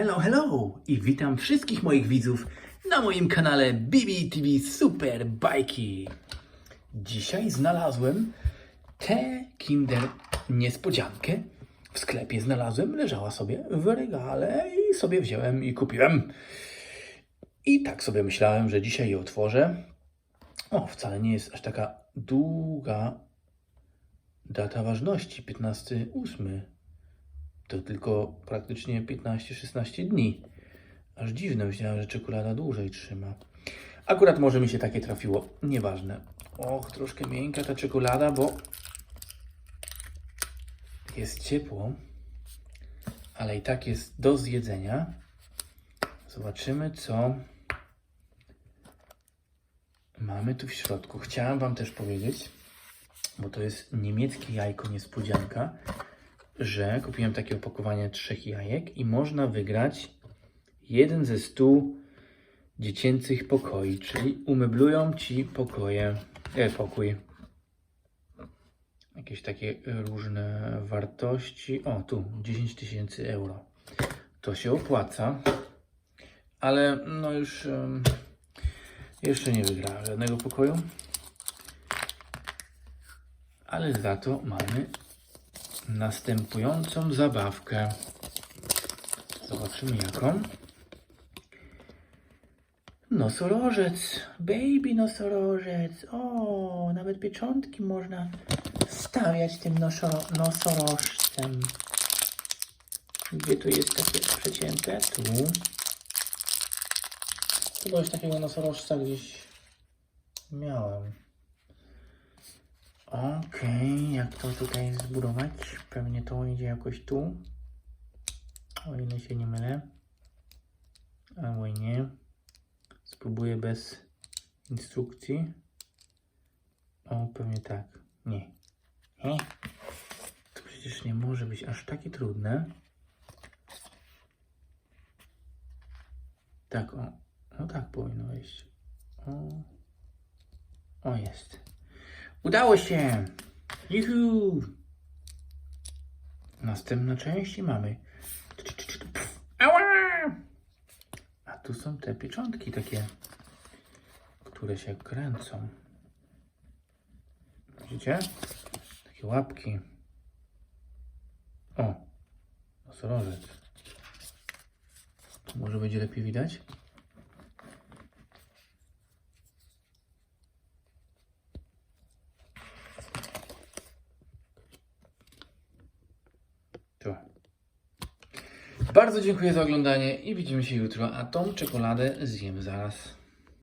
Hello, hello i witam wszystkich moich widzów na moim kanale BBTV Super Bajki. Dzisiaj znalazłem tę Kinder niespodziankę. W sklepie znalazłem, leżała sobie w regale i sobie wziąłem i kupiłem. I tak sobie myślałem, że dzisiaj je otworzę. O, wcale nie jest aż taka długa data ważności, 15.8. To tylko praktycznie 15-16 dni. Aż dziwne, myślałem, że czekolada dłużej trzyma. Akurat może mi się takie trafiło. Nieważne. Och, troszkę miękka ta czekolada, bo jest ciepło, ale i tak jest do zjedzenia. Zobaczymy, co mamy tu w środku. Chciałem Wam też powiedzieć, bo to jest niemieckie jajko niespodzianka, że kupiłem takie opakowanie trzech jajek i można wygrać jeden ze stu dziecięcych pokoi, czyli umeblują Ci pokoje, e, pokój. Jakieś takie różne wartości. O, tu 10 tysięcy euro. To się opłaca, ale no już em, jeszcze nie wygrałem żadnego pokoju. Ale za to mamy następującą zabawkę. Zobaczymy jaką. Nosorożec, baby nosorożec. O, nawet pieczątki można stawiać tym nosoro- nosorożcem. Gdzie tu jest takie przecięte? Tu. Już takiego nosorożca gdzieś miałem. Okej, jak to tutaj zbudować? Pewnie to idzie jakoś tu. O ile się nie mylę. Albo nie. Spróbuję bez instrukcji. O, pewnie tak. Nie. Nie. To przecież nie może być aż takie trudne. Tak, o. No tak powinno wejść. O. O, jest. Udało się! Juhu! Następna część i mamy. Ała! A tu są te pieczątki takie, które się kręcą. Widzicie? Takie łapki. O! Nosorożec. Tu może będzie lepiej widać? Tu. Bardzo dziękuję za oglądanie i widzimy się jutro, a tą czekoladę zjem zaraz.